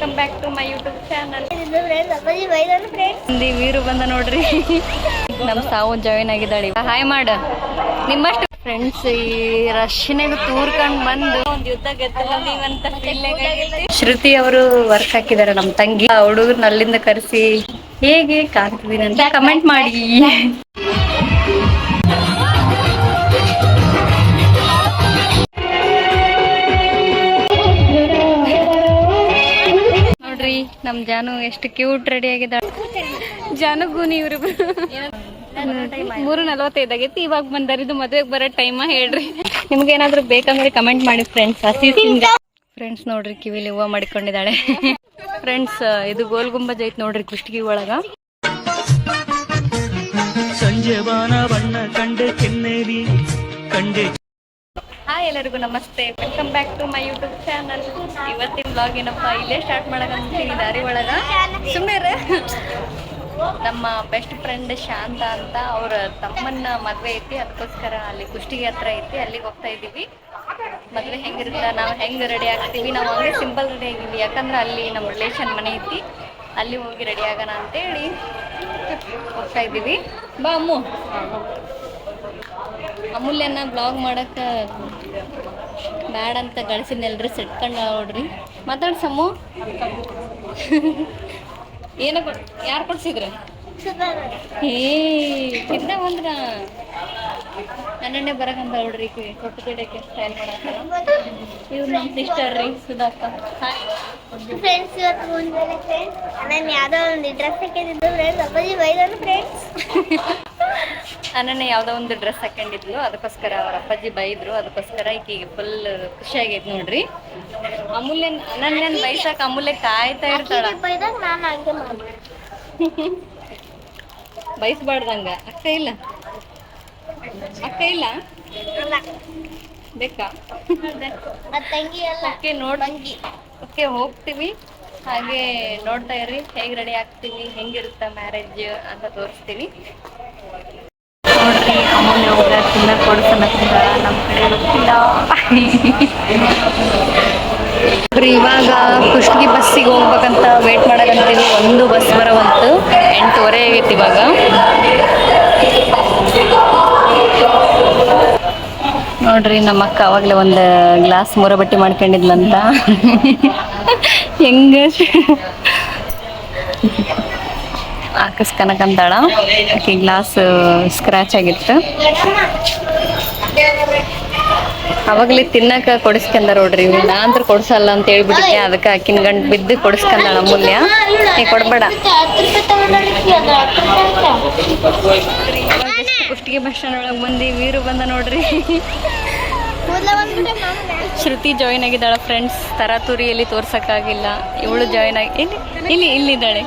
Welcome back to my YouTube channel Veeru ಬಂದ ನೋಡ್ರಿ. ನಮ್ಮ ಸಾವು ಜಾಯಿನ್ ಆಗಿದ್ದಾಳೆ. ಹಾಯ್ ಮಾಡ. ನಿಮ್ಮಷ್ಟು ಫ್ರೆಂಡ್ಸ್ ಈ ರಶ್ನಾಗ ತೂರ್ಕೊಂಡ್ ಬಂದು ಒಂದ್ ಯುದ್ಧ ಗೆದ್ದು ಬಂದೀವಂತ feeling ಆಗೈತಿ. ಶ್ರುತಿ ಅವರು ವರ್ಕ್ ಹಾಕಿದಾರೆ ನಮ್ಮ ತಂಗಿ. ಹುಡುಗರ್ನ ಅಲ್ಲಿಂದ ಕರೆಸಿ. ಹೇಗೆ ಕಾಣ್ತಿದ್ದೀನಿ ಅಂತ ಕಮೆಂಟ್ ಮಾಡಿ. ನಮ್ ಜಾನು ಎಷ್ಟು ಕ್ಯೂಟ್ ರೆಡಿ ಆಗಿದ್ದಾಳೆ. ಜಾನುಗೂ ನೀವ್ರಿ ಮೂರು ನಲ್ವತ್ತೈದಾಗೈತಿ ಇವಾಗ ಬಂದಾರ ಇದು ಮದ್ವೆಗ್ ಬರೋ ಟೈಮ ಹೇಳ್ರಿ. ನಿಮ್ಗೆ ಏನಾದ್ರು ಬೇಕಂದ್ರೆ ಕಮೆಂಟ್ ಮಾಡಿ ಫ್ರೆಂಡ್ಸ್ ಹಸಿ ಫ್ರೆಂಡ್ಸ್ ನೋಡ್ರಿ, ಕಿವಿಲಿ ಹೂವ ಮಾಡಿಕೊಂಡಿದ್ದಾಳೆ. ಫ್ರೆಂಡ್ಸ್ ಇದು ಗೋಲ್ ಗುಂಬಜ್ ಐತ್ ನೋಡ್ರಿ ಕುಷ್ಟಗಿ ಒಳಗ. ಸಂಜೆ ಬಣ್ಣ ಕಂಡೆ ಕೆನ್ನೇರಿ, ಕಂಡೆ ಹಾಯ್ ಎಲ್ಲರಿಗೂ ನಮಸ್ತೆ. Welcome back to my YouTube channel ಇವತ್ತಿನ ಬ್ಲಾಗ್ ಏನಪ್ಪ, ಇಲ್ಲೇ ಸ್ಟಾರ್ಟ್ ಮಾಡಕಂತೀನಿ ದಾರಿ ಒಳಗ. ಸುಮ್ಮನೆ ನಮ್ಮ ಬೆಸ್ಟ್ ಫ್ರೆಂಡ್ ಶಾಂತ ಅಂತ, ಅವ್ರ ತಮ್ಮನ್ನ ಮದ್ವೆ ಐತಿ ಅದಕ್ಕೋಸ್ಕರ ಅಲ್ಲಿ ಕುಷ್ಟಿಗೆ ಹತ್ರ ಐತಿ, ಅಲ್ಲಿಗೆ ಹೋಗ್ತಾ ಇದೀವಿ ಮದ್ವೆ ಹೆಂಗಿರುತ್ತ, ನಾವು ಹೆಂಗ್ ರೆಡಿ ಆಗ್ತೀವಿ, ನಾವು ಹಂಗೆ ಸಿಂಪಲ್ ರೆಡಿ ಆಗಿವಿ ಯಾಕಂದ್ರೆ ಅಲ್ಲಿ ನಮ್ಮ ರಿಲೇಷನ್ ಮನೆ ಐತಿ, ಅಲ್ಲಿ ಹೋಗಿ ರೆಡಿ ಆಗೋಣ ಅಂತೇಳಿ ಹೋಗ್ತಾ ಇದ್ದೀವಿ. ಬಾ ಅಮ್ಮು. ಅಮೂಲ್ಯನ ಬ್ಲಾಗ್ ಮಾಡಕ್ಕ ಬ್ಯಾಡ ಅಂತ ಗಳಿಸಿನ ಎಲ್ರು ಸೆಟ್ಕೊಂಡು ನೋಡ್ರಿ. ಮಾತಾಡ್ ಸಮು. ಏನ ಯಾರು ಕೊಡ್ಸಿದ್ರ? ಏ ಕಿಂದ ಬಂದ್ರ ನನ್ನನ್ನೇ ಬರಕಂತ ನೋಡ್ರಿ ಕೊಟ್ಟು ಗಿಡಕ್ಕೆ ಸ್ಟೈಲ್ ಮಾಡಕ್ಕ ಇವ್ರು ನಮ್ಮ ಸಿಸ್ಟರ್ ರೀ ಸುಧಾಕ. ಫ್ರೆಂಡ್ಸ್ ಇವತ್ತು ಮುಂದೆ ಫ್ರೆಂಡ್ಸ್ ನಾನು ಯಾವುದೋ ಒಂದು ಡ್ರೆಸ್ ಹಾಕಿದ್ದು ಫ್ರೆಂಡ್ಸ್ ಅಪ್ಪಾಜಿ ಬೈದನು ಫ್ರೆಂಡ್ಸ್ ಅನನ್ಯ ಯಾವುದೋ ಒಂದು ಡ್ರೆಸ್ ಹಾಕೊಂಡಿದ್ಲು. ಅದಕ್ಕೋಸ್ಕರ ಅವ್ರ ಅಪ್ಪಾಜಿ ಬೈದ್ರು. ಅದಕ್ಕೋಸ್ಕರ ಈಕೆಗೆ ಫುಲ್ ಖುಷಿ ಆಗೈತೆ ನೋಡ್ರಿ. ಅಮೂಲ್ಯ ಅನನ್ಯನ್ ಬೈಸಾಕ ಅಮೂಲ್ಯ ಕಾಯ್ತಾ ಇರ್ತಾಳ. ಬಯಸ್ಬಾರ್ದಂಗ ಬೈಸ್ಬಾರ್ದಂಗ. ಅಕ್ಕ ಇಲ್ಲ? ಅಕ್ಕ ಇಲ್ಲ? ಬೇಕಾ? ಓಕೆ ನೋಡ್. ಓಕೆ ಹೋಗ್ತೀವಿ. ಹಾಗೆ ನೋಡ್ತಾ ಇರ್ರಿ. ಹೇಗ್ ರೆಡಿ ಆಗ್ತೀವಿ? ಹೆಂಗಿರುತ್ತ ಮ್ಯಾರೇಜ್ ಅಂತ ತೋರಿಸ್ತೀವಿ ತಿನ್ನ ನಮ್ಮ ಕಡೆ ಗೊತ್ತಿಲ್ಲ. ಇವಾಗ ಕುಷ್ಟಗಿ ಬಸ್ಸಿಗೆ ಹೋಗ್ಬೇಕಂತ ವೇಟ್ ಮಾಡಕಂತೀವಿ. ಒಂದು ಬಸ್ ಬರವಂತು ಎಂಟೂವರೆ ಆಗೈತಿ ಇವಾಗ. ನೋಡ್ರಿ, ನಮ್ಮ ಅಕ್ಕ ಅವಾಗಲೇ ಒಂದು ಗ್ಲಾಸ್ ಮೂರ ಬಟ್ಟಿ ಮಾಡ್ಕೊಂಡಿದ್ಲಂತ. ಹೆಂಗ? ಹಾಕಿಸ್ಕನಕಂತಾಳ ಆಕೆ ಗ್ಲಾಸ್ ಸ್ಕ್ರಾಚ್ ಆಗಿತ್ತು. ಅವಾಗಲೇ ತಿನ್ನಕ ಕೊಡಿಸ್ಕಂದ ನೋಡ್ರಿ ನಾ ಅಂದ್ರೆ ಕೊಡ್ಸಲ್ಲ ಅಂತ ಹೇಳ್ಬಿಟ್ಟಿದ್ದೆ. ಅದಕ್ಕೆ ಆಕಿನ ಗಂಟ್ ಬಿದ್ದು ಕೊಡಿಸ್ಕೊಂಡಾಳ ಅಮೂಲ್ಯ. ನೀ ಕೊಡ್ಬೇಡ. ಕುಷ್ಟಿಗೆ ಬಸ್ ಒಳಗೆ ಬಂದು? ವೀರು ಬಂದ ನೋಡ್ರಿ. ಶ್ರುತಿ ಜಾಯಿನ್ ಆಗಿದ್ದಾಳ ಫ್ರೆಂಡ್ಸ್ ತರಾತುರಿಯಲ್ಲಿ ತೋರ್ಸಕ್ಕಾಗಿಲ್ಲ. ಇವಳು ಜಾಯಿನ್ ಆಗಿ ಇಲ್ಲಿ ಇಲ್ಲಿ ಇಲ್ಲಿದ್ದಾಳೆ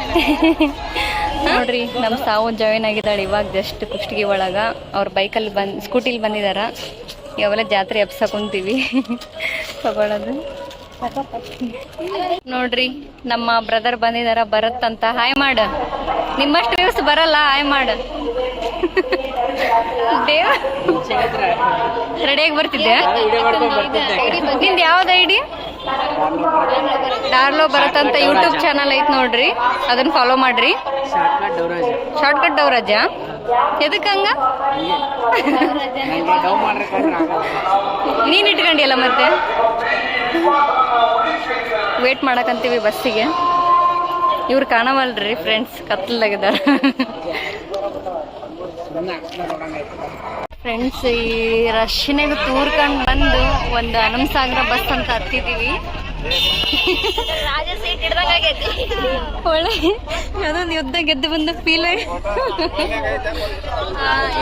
ನೋಡ್ರಿ ನಮ್ಮ ಸಾವು ಜಾಯಿನ್ ಆಗಿದ್ದಾಳೆ, ಇವಾಗ ಜಸ್ಟ್ ಕುಷ್ಟಗಿ ಒಳಗ. ಅವ್ರ ಬೈಕಲ್ಲಿ ಬಂದ್ ಸ್ಕೂಟಿಲಿ ಬಂದಿದಾರ. ಯಾವೆಲ್ಲ ಜಾತ್ರೆ ಎಬ್ಸಕೊಂತೀವಿ ತಗೊಳ್ಳೋದು ನೋಡ್ರಿ, ನಮ್ಮ ಬ್ರದರ್ ಬಂದಿದಾರ, ಬರತ್ತಂತ. ಹಾಯ್ ಮಾಡ. ನಿಮ್ಮಷ್ಟು ವ್ಯೂಸ್ ಬರಲ್ಲ ಹಾಯ್ ಮಾಡ. ದೇವ ರೆಡಿಯಾಗಿ ಬರ್ತಿದ್ದೆ. ನಿಂದು ಯಾವ್ದು ಐಡಿ? ಡಾರ್ಲೋ ಬರತ್ತಂತ ಯೂಟ್ಯೂಬ್ ಚಾನಲ್ ಐತ್ ನೋಡ್ರಿ. ಅದನ್ನ ಫಾಲೋ ಮಾಡ್ರಿ. ಶಾರ್ಟ್ಕಟ್ ಡೌರಾಜ. ಎದಕ್ಕೆ ಹಂಗ? ನೀನ್ ಇಟ್ಕೊಂಡಿಯಲ್ಲ ಮತ್ತೆ? ವೇಟ್ ಮಾಡಕಂತೀವಿ ಬಸ್ಸಿಗೆ. ಇವ್ರು ಕಾಣವಲ್ರಿ ಫ್ರೆಂಡ್ಸ್ ಕತ್ಲಾಗಿದ್ದಾರೆ ಫ್ರೆಂಡ್ಸ್ ಈ ರಶ್ನಾಗ ತೂರ್ಕೊಂಡ್ ಬಂದು ಒಂದು ಹನುಮಸಾಗರ ಬಸ್ ಅಂತ ಹತ್ತಿದೀವಿ. ಒಳ್ಳೆ ಅದೊಂದು ಯುದ್ಧ ಗೆದ್ದು ಬಂದ ಫೀಲ್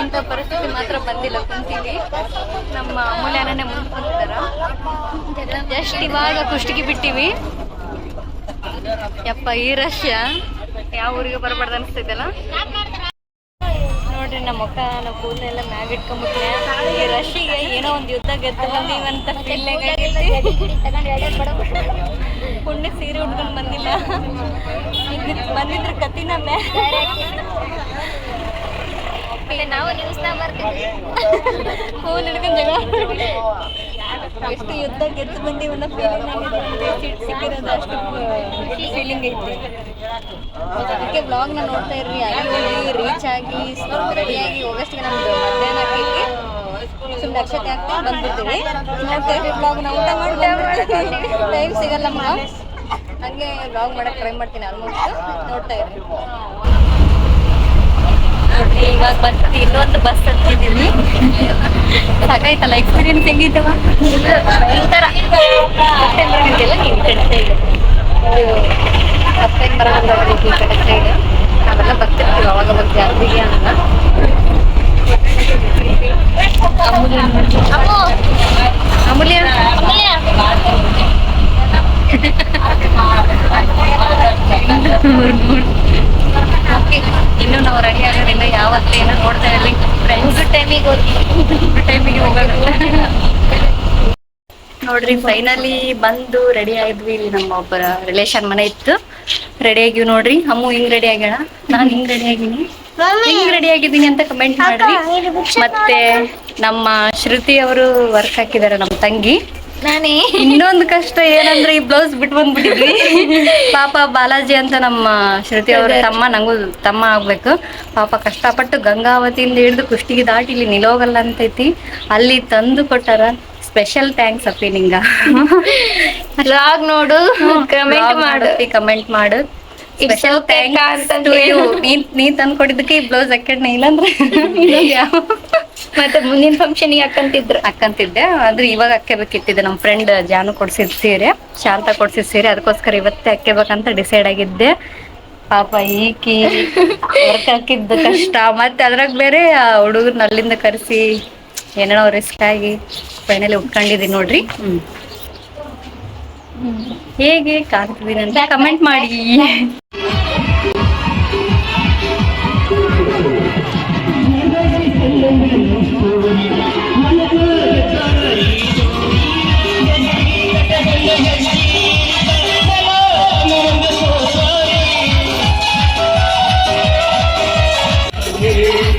ಇಂಥ ಪರಿಸ್ಥಿತಿ ಮಾತ್ರ ಬಂದಿಲ್ಲ ಕುಂತೀವಿ ನಮ್ಮ ಅಮೂಲ್ಯನೇ ಮುಂದೆ ಕುಂತಿದಾರ ಜಸ್ಟ್ ಇವಾಗ ಕುಷ್ಟಗಿ ಬಿಟ್ಟಿವಿ. ಯಪ್ಪ ಈ ರಶ್ಯಾ ಯಾವ ಊರಿಗೆ ಬರಬಾರ್ದು ಅನಿಸ್ತೈತಲ್ಲ ನಮ್ಮ ಅಕ್ಕ ನಮ್ಮ ಕೂದಲೆಲ್ಲ ಮ್ಯಾಗ ಇಟ್ಕೊಂಡ್ಬಿಟ್ರೆ ಈ ರಶ್ಗೆ ಏನೋ ಒಂದು ಯುದ್ಧ ಗೆದ್ದು ಬಂದೀವಂತ ಫೀಲಿಂಗ್ ಆಗೈತಿ ಪುಣ್ಯ ಸೀರೆ ಉಟ್ಕೊಂಡು ಬಂದಿಲ್ಲ. ಈಗ ಬಂದಿದ್ರ ಕತಿನ ಮ್ಯಾ ನಾವು ನ್ಯೂಸ್ನ ಬರ್ತೀವಿ ಫೋನ್ ಹಿಡ್ಕೊಂಡು ಜಗಳ. ಎಷ್ಟು ಯುದ್ಧ ಗೆದ್ದು ಬಂದಿವನ್ನ ಫೀಲಿಂಗ್ ಆಗೈತೆ ಸಿಕ್ಕಿರೋದು ಅಷ್ಟು ಫೀಲಿಂಗ್ ಐತಿ. ಅದಕ್ಕೆ ಬ್ಲಾಗ್ನ ನೋಡ್ತಾ ಇರ್ರಿ ಅಲ್ಲಿ ರೀಚ್ ಆಗಿ ರೆಡಿಯಾಗಿ ಹೋಗಷ್ಟಿಗೆ ನಮ್ದು ಮಧ್ಯಾಹ್ನ ಆಕೈತಿ. ಸುಮ್ಮನೆ ಅಕ್ಷತೆ ಆಗ್ತಾ ಬಂದ್ಬಿಡ್ತೀವಿ. ನೋಡ್ತಾ ಇರ್ರಿ ಬ್ಲಾಗ್ನ, ಊಟ ಮಾಡಿ ಟೈಮ್ ಸಿಗಲ್ಲಮ್ಮ ಹಂಗೆ ಬ್ಲಾಗ್ ಮಾಡಕ್ಕೆ ಟ್ರೈ ಮಾಡ್ತೀನಿ ಆಲ್ಮೋಸ್ಟ್ ನೋಡ್ತಾ ಇರ್ರಿ. ಇವಾಗ ಬಸ್ ಇನ್ನೊಂದು ಬಸ್ ಹತ್ತಿದೀವಿ. ಸಾಕಾಯ್ತಲ್ಲ ಎಕ್ಸ್ಪೀರಿಯನ್ಸ್ ಹೆಂಗಿದ್ದವ ಭಯಂಕರ ಮತ್ತೆ ಬರೋದಿಲ್ಲ ನೀವು ಈ ಕಡೆ ಸೈಡ್ ಮತ್ತೆ ಬರೋದಿಲ್ಲ ಈ ಕಡೆ ಸೈಡ್ ನಾವೆಲ್ಲ ಬರ್ತಿರ್ತೀವಿ ಅವಾಗ ಅವಾಗ ಜಾತ್ರೆಗೆ ಅಂತ. ಅಮೂಲ್ಯ. ಇನ್ನು ನಾವು ರೆಡಿ ಆಗೋದ್ರಿಂದ ಏನೋ ನೋಡ್ತಾ ಇರ್ಲಿ. ಫ್ರೆಂಡ್ಸ್ ಟೈಮಿಗೆ ಹೋಗಿ. ಟೈಮಿಗೆ ಹೋಗೋದು ನೋಡ್ರಿ ಫೈನಲಿ ಬಂದು ರೆಡಿ ಆಗಿದ್ವಿ. ಇಲ್ಲಿ ನಮ್ಮ ಒಬ್ಬರ ರಿಲೇಷನ್ ಮನೆ ಇತ್ತು. ರೆಡಿ ಆಗಿವ್ ನೋಡ್ರಿ. ಅಮ್ಮು ಹಿಂಗ್ ರೆಡಿ ಆಗ್ಯಾಳ? ನಾನ್ ಹಿಂಗ್ ರೆಡಿ ಆಗಿನಿ? ಹಿಂಗ್ ರೆಡಿ ಆಗಿದ್ದೀನಿ ಅಂತ ಕಮೆಂಟ್ ಮಾಡ್ರಿ. ಮತ್ತೆ ನಮ್ಮ ಶ್ರುತಿ ಅವರು ವರ್ಕ್ ಹಾಕಿದಾರೆ ನಮ್ಮ ತಂಗಿ. ನಾನೇ. ಇನ್ನೊಂದು ಕಷ್ಟ ಏನಂದ್ರೆ ಈ ಬ್ಲೌಸ್ ಬಿಟ್ಟು ಬಂದ್ಬಿಟ್ಟಿದ್ವಿ. ಪಾಪ ಬಾಲಾಜಿ ಅಂತ ನಮ್ಮ ಶ್ರುತಿ ಅವ್ರ ತಮ್ಮ ನಂಗೂ ತಮ್ಮ ಆಗ್ಬೇಕು. ಪಾಪ ಕಷ್ಟಪಟ್ಟು ಗಂಗಾವತಿಯಿಂದ ಹಿಡಿದು ಕುಷ್ಟಿಗೆ ದಾಟಿ ಇಲ್ಲಿ ನಿಲೋಗಲ್ಲ ಅಂತೈತಿ ಅಲ್ಲಿ ತಂದು ಕೊಟ್ಟಾರ ಸ್ಪೆಷಲ್ ಥ್ಯಾಂಕ್ಸ್ ಅಪ್ಪಿ ನಿಂಗ. ರಾಗ್ ನೋಡು ಕಮೆಂಟ್ ಮಾಡು. ಕಮೆಂಟ್ ಮಾಡು. ಸ್ಪೆಷಲ್ ಥ್ಯಾಂಕ್ಸ್ ನೀ ತಂದು ಕೊಟ್ಟಿದ್ದಕ್ಕೆ ಈ ಬ್ಲೌಸ್ ಹಾಕೊಂಡ್ನ ಇಲ್ಲಂದ್ರೆ ಯಾವ ಮತ್ತೆ ಮುಂದಿನ ಫಂಕ್ಷನ್ ಅಕ್ಕಂತಿದ್ರು ಅಕ್ಕಂತಿದ್ದೆ. ಆದ್ರೆ ಇವಾಗ ಹಾಕ್ಯಬೇಕಿತ್ತಿದೆ ನಮ್ಮ ಫ್ರೆಂಡ್ ಜಾನು ಕೊಡ್ಸಿದ್ ಸೀರೆ ಶಾಂತ ಕೊಡ್ಸಿದ್ ಸೀರೆ ಅದಕ್ಕೋಸ್ಕರ ಇವತ್ತೇ ಹಾಕ್ಯಬೇಕಂತ ಡಿಸೈಡ್ ಆಗಿದ್ದೆ. ಪಾಪ ಈಕಿ ವರ್ಕ್ ಹಾಕಿದ್ದು ಕಷ್ಟ. ಮತ್ತೆ ಅದ್ರಾಗ ಬೇರೆ ಹುಡುಗರ್ನ ಅಲ್ಲಿಂದ ಕರೆಸಿ ಏನೇನೋ ರಿಸ್ಕ್ ಆಗಿ ಫೈನಲಿ ಉಟ್ಕೊಂಡಿದೀನಿ ನೋಡ್ರಿ. ಹ್ಮ್. ಹೇಗೆ ಕಾಣ್ತಿದ್ದೀನಿ ಅಂತ ಕಮೆಂಟ್ ಮಾಡಿ. Yeah.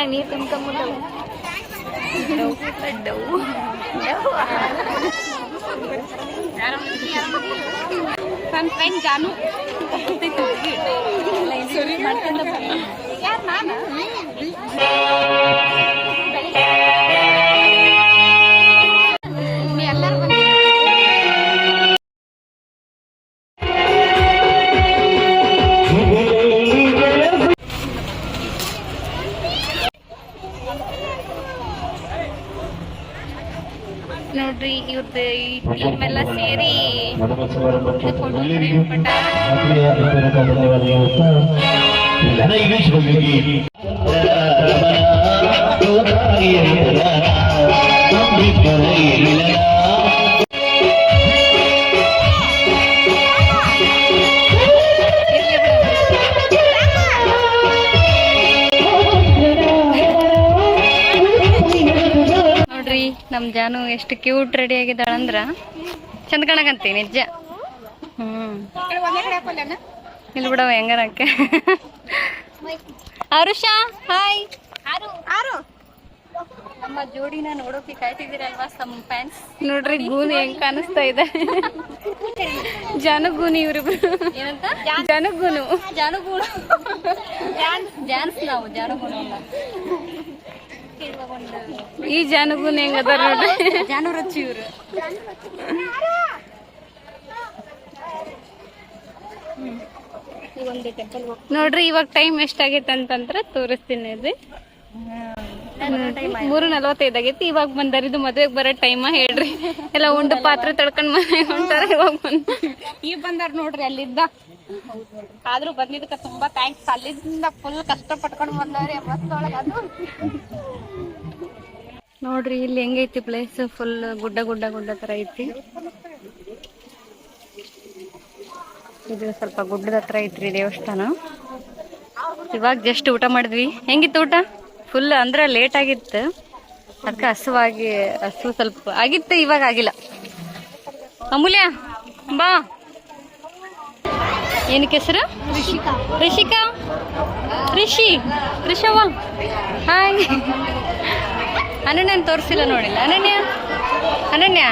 ಕಣ್ಣಾಗ ನೀರ್ ತುಂಬ್ಕೊಂಬಿಟ್ಟವು ನನ್ನ ಫ್ರೆಂಡ್ ಜಾನು. ಯಾರು ನಾನು? ಸೇರಿ ನೋಡ್ರಿ ನಮ್ ಜಾನು ಎಷ್ಟು ಕ್ಯೂಟ್ ರೆಡಿ ಆಗಿದ್ದಾಳಂದ್ರ. ಚಂದ ಕಾಣಕಂತಿ ನಿಜ. ಹ್ಮ್. ಇಲ್ಲಿ ಬಿಡವ ಹೆಂಗಾರ ಅರುಷಾ ಆರುಷಾ ಹಾಯ್ ನಮ್ಮ ಜೋಡಿನ ನೋಡೋಕೆ ಕಾಯ್ತಿದ್ದೀರಲ್ವಾ ಸಮ್ ಫ್ಯಾನ್ಸ್ ನೋಡ್ರಿ ಗೂನಿ ಹೆಂಗ್ ಕಾಣಿಸ್ತಾ ಇದೆ. ಜನಗೂನಿ ಇವ್ರಿಬ್ರು ಏನಂತ? ಜನಗೂನು. ಜಾನ್ಸ್ ಡ್ಯಾನ್ಸ್ ನಾವು ಜನಗೂನು ಈ ಜನಗು ಹೆಂಗ್ ಅದಾರ ನೋಡ್ರಿ ಇವ್ರು. ನೋಡ್ರಿ ಇವಾಗ ಟೈಮ್ ಎಷ್ಟಾಗೈತೆ ಅಂತಂದ್ರ ತೋರಿಸ್ತೀನಿ ರೀ ಮೂರು ನಲವತ್ತೈದು ಆಗೈತಿ. ಇವಾಗ ಬಂದಾರ ಇದು ಮದ್ವೆಗ್ ಬರೋ ಟೈಮ ಹೇಳ್ರಿ. ಎಲ್ಲ ಉಂಡು ಪಾತ್ರೆ ತಡ್ಕೊಂಡ್ ಮನೆ ಹೊಂಟಾರ ಇವಾಗ ಬಂದ ಈಗ ಬಂದಾರ ನೋಡ್ರಿ ಅಲ್ಲಿದ್ದ. ಆದ್ರೂ ಬಂದಿದ್ದಕ್ಕೆ ತುಂಬಾ ಥ್ಯಾಂಕ್ಸ್ ಅಲ್ಲಿಂದ ಫುಲ್ ಕಷ್ಟ ಪಟ್ಕೊಂಡ್ ಬಂದವ್ರಿ. ಬಸ್ ಒಳಗ ಅದು. ನೋಡ್ರಿ ಇಲ್ಲಿ ಹೆಂಗೈತಿ ಪ್ಲೇಸ್ ಫುಲ್ ಗುಡ್ಡ ಗುಡ್ಡ ಗುಡ್ಡ ತರ ಐತಿ. ಇದು ಸ್ವಲ್ಪ ಗುಡ್ಡದ ಹತ್ರ ಐತ್ರಿ ದೇವಸ್ಥಾನ. ಇವಾಗ ಜಸ್ಟ್ ಊಟ ಮಾಡಿದ್ವಿ. ಹೆಂಗಿತ್ತು ಊಟ? ಫುಲ್ ಅಂದ್ರೆ ಲೇಟ್ ಆಗಿತ್ತು. ಅದಕ್ಕೆ ಹಸುವಾಗಿ ಹಸು ಸ್ವಲ್ಪ ಆಗಿತ್ತು ಇವಾಗ ಆಗಿಲ್ಲ. ಅಮೂಲ್ಯ ಬಾ. ಏನಕ್ಕೆ ಹೆಸರು? ರಿಷಿಕಾ. ರಿಷಿ ರಿಷವ್ವ ಹಾಯ್ ಅನನ್ಯನ ತೋರಿಸಿಲ್ಲ ನೋಡಿಲ್ಲ. ಅನನ್ಯ? ಅನನ್ಯ?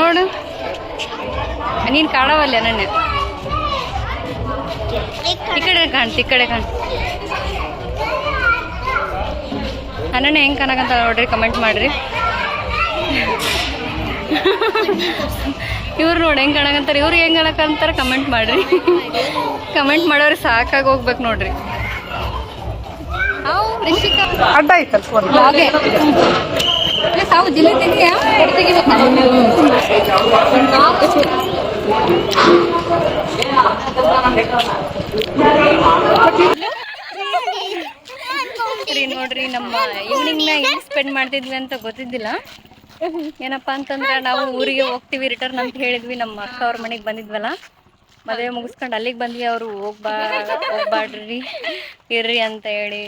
ನೋಡು. ನೀನು ಕಾಡವಲ್ಲ ಅನನ್ಯ. ಈ ಕಡೆ ಕಾಣ್ತಿ, ಈ ಕಡೆ ಕಾಣ್ತಿ. ಅನನ್ಯ ಹೆಂಗೆ ಕಾಣಕಂತ ನೋಡ್ರಿ ಕಮೆಂಟ್ ಮಾಡ್ರಿ. ಇವ್ರು ನೋಡಿ ಹೆಂಗೆ ಕಾಣಕಂತಾರೆ, ಇವ್ರು ಹೆಂಗೆ ಕಾಣಕಂತಾರೆ ಕಮೆಂಟ್ ಮಾಡ್ರಿ. ಕಮೆಂಟ್ ಮಾಡೋರು ಸಾಕಾಗಿ ಹೋಗ್ಬೇಕು ನೋಡ್ರಿ. ಅಡ್ಡ ಐತಲ್ ಫೋನ್ ಹಾಗೆ. ಸಾವು ಜಿಲ್ಲೆ ತೆಗಿಯಾ ತೆಗಿಬೇಕಾ ನೋಡ್ರಿ ನೋಡ್ರಿ ನಮ್ಮ ಈವ್ನಿಂಗ್ನ ಎಲ್ಲಿ ಸ್ಪೆಂಡ್ ಮಾಡ್ತಿದ್ವಿ ಅಂತ ಗೊತ್ತಿದ್ದಿಲ್ಲ. ಏನಪ್ಪಾ ಅಂತಂದ್ರ ನಾವು ಊರಿಗೆ ಹೋಗ್ತೀವಿ ರಿಟರ್ನ್ ಅಂತ ಹೇಳಿದ್ವಿ ನಮ್ಮ ಅಕ್ಕ ಅವ್ರ ಮನೆಗ್ ಬಂದಿದ್ವಲ್ಲ. ಮದುವೆ ಮುಗಿಸ್ಕೊಂಡು ಅಲ್ಲಿಗೆ ಬಂದ್ವಿ ಅವರು ಹೋಗ್ಬಾ ಹೋಗ್ಬಾಡ್ರಿ ಇರ್ರಿ ಅಂತ ಹೇಳಿ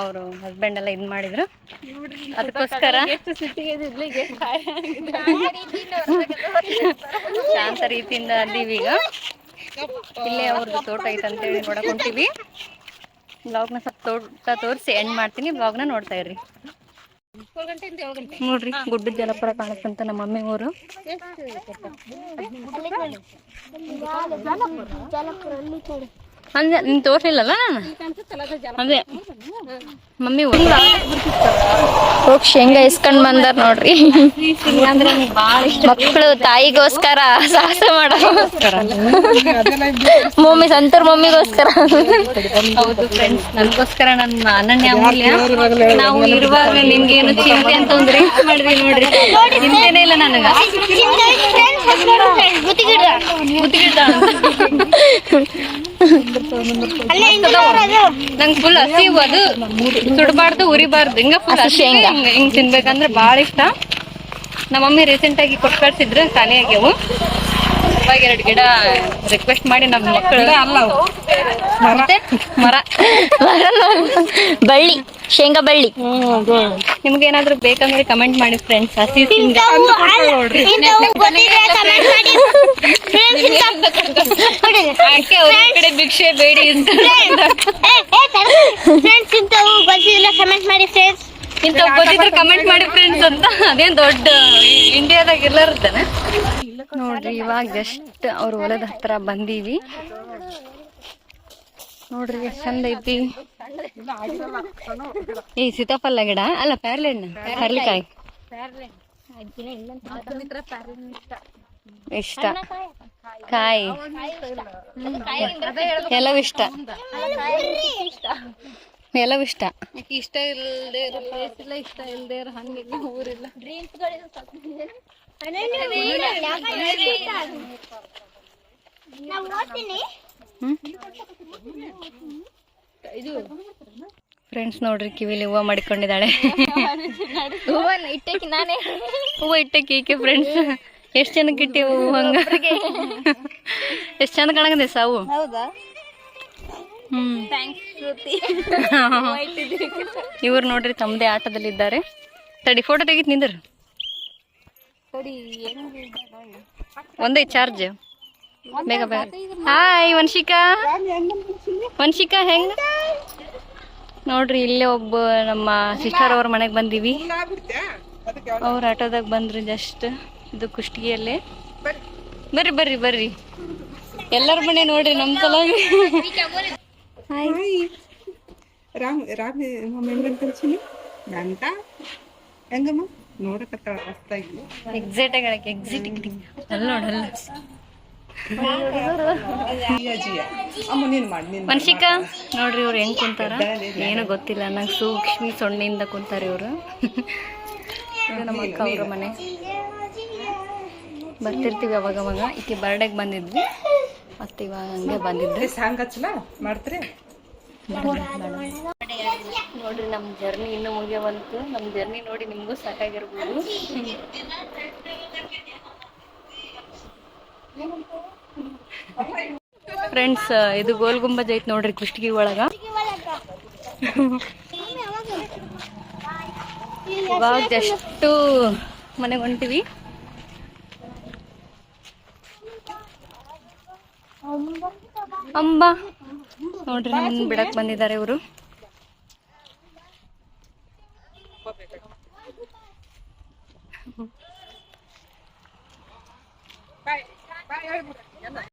ಅವರು ಹಸ್ಬೆಂಡ್ ಎಲ್ಲ ಇದು ಮಾಡಿದ್ರು. ಅದಕ್ಕೋಸ್ಕರ ಶಾಂತ ರೀತಿಯಿಂದ ಅದೀವಿ ಈಗ. ಇಲ್ಲೇ ಅವ್ರದ್ದು ತೋಟ ಐತೆ ಹೇಳಿ ನೋಡಕ್ ಹೊಂಟಿವಿ. ಬ್ಲಾಗ್ನ ಸ್ವಲ್ಪ ತೋಟ ತೋರಿಸಿ ಎಂಡ್ ಮಾಡ್ತೀನಿ. ಬ್ಲಾಗ್ನ ನೋಡ್ತಾ ಇರ್ರಿ. ನೋಡ್ರಿ ಗುಡ್ಡದ ಜಲಪುರ ಕಾಣತ್ತಂತ ನಮ್ಮ ಮಮ್ಮಿ ಊರು. ಅಂದ್ರೆ ನೀನು ತೋರ್ಸಿಲ್ಲಲ್ಲ ನಾನು? ಅದೇ ಮಮ್ಮಿ ಹೋಗಿ ಶೇಂಗಾ ಇಸ್ಕೊಂಡ್ ಬಂದಾರ ನೋಡ್ರಿ. ಅಂದ್ರೆ ಮಕ್ಕಳು ತಾಯಿಗೋಸ್ಕರ ಸಾಹಸ ಮಾಡೋ ಮಮ್ಮಿ ಸಂತರ್ ಮಮ್ಮಿಗೋಸ್ಕರ. ಹೌದು ಫ್ರೆಂಡ್ಸ್ ನನಗೋಸ್ಕರ ನನ್ನ ಅನನ್ಯ ಅಮೂಲ್ಯ. ನಾವು ಇರುವಾಗ ನಿಮ್ಗೇನು ಚಿಂತೆ ಅಂತ ಒಂದು ರೇಟ್ ಮಾಡಿದ್ವಿ ನೋಡ್ರಿ. ಚಿಂತೆನೇ ಇಲ್ಲ ನನಗ. ಮುತ್ತಿಗಿಡ ನಂಗೆ ಫುಲ್ ಹಸಿ ಅದು. ಸುಡಬಾರ್ದು ಉರಿಬಾರ್ದು. ಹಿಂಗ ಫುಲ್ ಹಸಿ ಹಿಂಗ ಹಿಂಗ್ ತಿನ್ಬೇಕಂದ್ರೆ ಬಾಳ ಇಷ್ಟ. ನಮ್ಮ ಮಮ್ಮಿ ರೀಸೆಂಟ್ ಆಗಿ ಕೊಟ್ಟು ಕಳ್ಸಿದ್ರು ಖಾಲಿ ಆಗ್ಯವು. ಎರಡ್ ಎರಡು ಗಿಡ ರಿಕ್ವೆಸ್ಟ್ ಮಾಡಿ ನಮ್ಮ ಮಕ್ಕಳು. ಮರ. ಮರ. ಬಳ್ಳಿ ಶೇಂಗಾ ಬಳ್ಳಿ. ನಿಮ್ಗೆ ಏನಾದ್ರು ಬೇಕಂದ್ರೆ ಕಮೆಂಟ್ ಮಾಡಿ ಫ್ರೆಂಡ್ಸ್ ಹಸಿ ಕಡೆ. ಭಿಕ್ಷೆ ಬೇಡಿ ಅಂತ. ಫ್ರೆಂಡ್ಸ್ ಇಂಥವು ಗೊತ್ತಿಲ್ಲ ಕಮೆಂಟ್ ಮಾಡಿ ಫ್ರೆಂಡ್ಸ್ ಇಂಥ ಗೊತ್ತಿದ್ರೆ ಕಮೆಂಟ್ ಮಾಡಿ ಫ್ರೆಂಡ್ಸ್ ಅಂತ. ಅದೇನ್ ದೊಡ್ಡ ಇಂಡಿಯಾದಾಗ ಎಲ್ಲಾರ್ದಾನೆ ನೋಡ್ರಿ ಇವಾಗ ಜಸ್ಟ್ ಅವ್ರ ಹೊಲದ ಹತ್ರ ಬಂದೀವಿ. ನೋಡ್ರಿ ಎಷ್ಟ್ ಚಂದ ಐತಿ. ಈ ಸೀತಾಫಲ ಗಿಡ? ಅಲ್ಲ ಪ್ಯಾರ್ಲೆ ಹಣ್ಣು ಪರ್ಲಿಕಾಯಿ ಇಷ್ಟ. ಕಾಯಿ. ಎಲ್ಲವೂ ಇಷ್ಟ. ಎಲ್ಲವೂ ಇಷ್ಟ. ಇಷ್ಟ ಇಲ್ಲದೆ ಇರೋ ಪ್ಲೇಸ್ ಇಲ್ಲ ಇಷ್ಟ ಇಲ್ಲದೆ ಇರೋ ಹಂಗಿಲ್ಲ ಊರಿಲ್ಲ. ಫ್ರೆಂಡ್ಸ್ ನೋಡ್ರಿ ಕಿವಿಲಿ ಹೂವ ಮಾಡಿಕೊಂಡಿದ್ದಾಳೆ. ಇಟ್ಟಕ್ಕೆ ನಾನೇ ಹೂವ ಇಟ್ಟಕ್ಕೆ ಈಕೆ ಫ್ರೆಂಡ್ಸ್ ಎಷ್ಟ್ ಜನಕ್ಕೆ ಇಟ್ಟಿ ಹೂವು ಹಂಗ? ಎಷ್ಟ್ ಚಂದ ಕಾಣಕತ್ತೆ ಸಾವು? ಹೌದಾ? ಇವ್ರು ನೋಡ್ರಿ ತಮ್ಮದೇ ಆಟದಲ್ಲಿದ್ದಾರೆ. ತಡಿ ಫೋಟೋ ತೆಗಿತ್ ನಿಂದ್ರ. ಒಂದೇ ಚಾರ್ಜ್ ಬೇಗ ಬೇಗ. ಹಾಯ್ ವನ್ಶಿಕಾ ವನ್ಶಿಕಾ ಹೆಂಗ್? ನೋಡ್ರಿ ಇಲ್ಲೇ ಒಬ್ಬ ನಮ್ಮ ಸಿಸ್ಟರ್ ಅವ್ರ ಮನೆಗೆ ಬಂದೀವಿ. ಅವ್ರ ಆಟೋದಾಗ ಬಂದ್ರು ಜಸ್ಟ್ ಇದು ಕುಷ್ಟಗಿಯಲ್ಲೇ. ಬರ್ರಿ ಬರ್ರಿ ಬರ್ರಿ. ಎಲ್ಲರ ಮನೆ ನೋಡ್ರಿ ನಮ್ ಸಲುವಾಗಿ. ರಾಮ್ ರಾಮ್ ನಮ್ಮ ಹೆಂಗನ್ ಕಲ್ಸಿನಿ ಗಂಟ? ಹೆಂಗಮ್ಮ? ನೋಡಕತ್ತಾಳ ಮಸ್ತಾಗಿ ಎಕ್ಸಾಕ್ಟ್ ಆಗಿ ಎಕ್ಸಿಟ್ ಅಲ್ಲ ನೋಡಲ್ಲ ಮನ್ಷಿಕಾ, ನೋಡ್ರಿ ಇವ್ರು ಹೆಂಗ್ ಕುಂತಾರ? ಏನು ಗೊತ್ತಿಲ್ಲ, ನಂಗೆ ಸೂಕ್ಷ್ಮಿ ಸೊಣ್ಣೆಯಿಂದ ಕುಂತಾರೆ ಇವರು. ನಮ್ಮ ಅಕ್ಕ ಅವ್ರ ಮನೆ. ಬರ್ತಿರ್ತೀವಿ ಅವಾಗ ಅವಾಗ. ಈಕೆ ಬರ್ಡೇಗೆ ಬಂದಿದ್ವಿ. ಮತ್ತೆ ಇವಾಗ ಹಂಗೆ ಬಂದಿದ್ವಿ ಮಾಡ್ತೀರಿ ನೋಡ್ರಿ ನಮ್ಮ ಜರ್ನಿ ಇನ್ನೂ ಮುಗಿಯವಂತು. ನಮ್ಮ ಜರ್ನಿ ನೋಡಿ ನಿಮಗೂ ಸಾಕಾಗಿರ್ಬೋದು. ಫ್ರೆಂಡ್ಸ್ ಇದು ಗೋಲ್ ಗುಂಬಜ್ ನೋಡ್ರಿ ಕುಷ್ಟಗಿ ಒಳಗ. ಇವಾಗ ಜಸ್ಟು ಮನೆಗೆ ಹೊಂಟಿವಿ. ಅಂಬ. ನೋಡ್ರಿ ನಮ್ಮನ್ನ ಬಿಡಕ್ ಬಂದಿದ್ದಾರೆ ಇವರು. Ay, ay, puta.